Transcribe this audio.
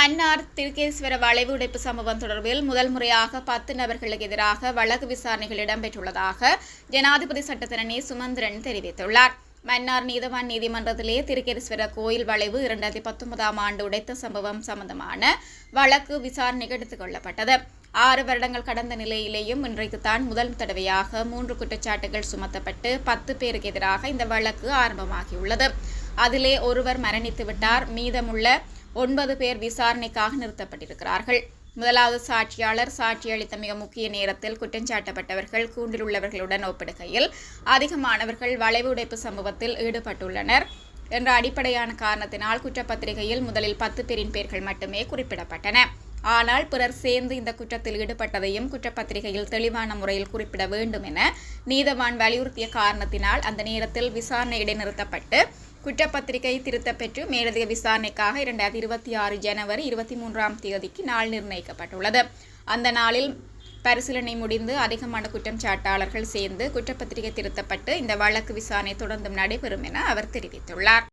மன்னார் திருக்கேஸ்வர வளைவு உடைப்பு சம்பவம் தொடர்பில் முதல் முறையாக பத்து நபர்களுக்கு எதிராக வழக்கு விசாரணைகள் இடம்பெற்றுள்ளதாக ஜனாதிபதி சட்டத்தரணி சுமந்திரன் தெரிவித்துள்ளார். மன்னார் நீதவான் நீதிமன்றத்திலே திருக்கேஸ்வர கோயில் வளைவு இரண்டாயிரத்தி பத்தொன்பதாம் ஆண்டு உடைத்த சம்பவம் சம்பந்தமான வழக்கு விசாரணைக்கு எடுத்துக் கொள்ளப்பட்டது. ஆறு வருடங்கள் கடந்த நிலையிலேயும் இன்றைக்குத்தான் முதல் தடவையாக மூன்று குற்றச்சாட்டுகள் சுமத்தப்பட்டு பத்து பேருக்கு எதிராக இந்த வழக்கு ஆரம்பமாகியுள்ளது. அதிலே ஒருவர் மரணித்துவிட்டார். மீதமுள்ள ஒன்பது பேர் விசாரணைக்காக நிறுத்தப்பட்டிருக்கிறார்கள். முதலாவது சாட்சியாளர் சாட்சியளித்த மிக முக்கிய நேரத்தில் குற்றஞ்சாட்டப்பட்டவர்கள் கூண்டில் உள்ளவர்களுடன் ஒப்பிடுகையில் அதிகமானவர்கள் வளைவு உடைப்பு சம்பவத்தில் ஈடுபட்டுள்ளனர். என்ற அடிப்படையான காரணத்தினால் குற்றப்பத்திரிகையில் முதலில் பத்து பேரின் பெயர்கள் மட்டுமே குறிப்பிடப்பட்டன. ஆனால் பிறர் சேர்ந்து இந்த குற்றத்தில் ஈடுபட்டதையும் குற்றப்பத்திரிகையில் தெளிவான முறையில் குறிப்பிட வேண்டும் என நீதவான் வலியுறுத்திய காரணத்தினால் அந்த நேரத்தில் விசாரணை இடைநிறுத்தப்பட்டு குற்றப்பத்திரிகை திருத்தப் பெற்று மேலதிக விசாரணைக்காக இரண்டாயிரத்தி இருபத்தி ஆறு ஜனவரி இருபத்தி மூன்றாம் தேதிக்கு நாள் நிர்ணயிக்கப்பட்டுள்ளது. அந்த நாளில் பரிசீலனை முடிந்து அதிகமான குற்றம் சாட்டாளர்கள் சேர்ந்து குற்றப்பத்திரிகை திருத்தப்பட்டு இந்த வழக்கு விசாரணை தொடர்ந்தும் நடைபெறும் என அவர் தெரிவித்துள்ளார்.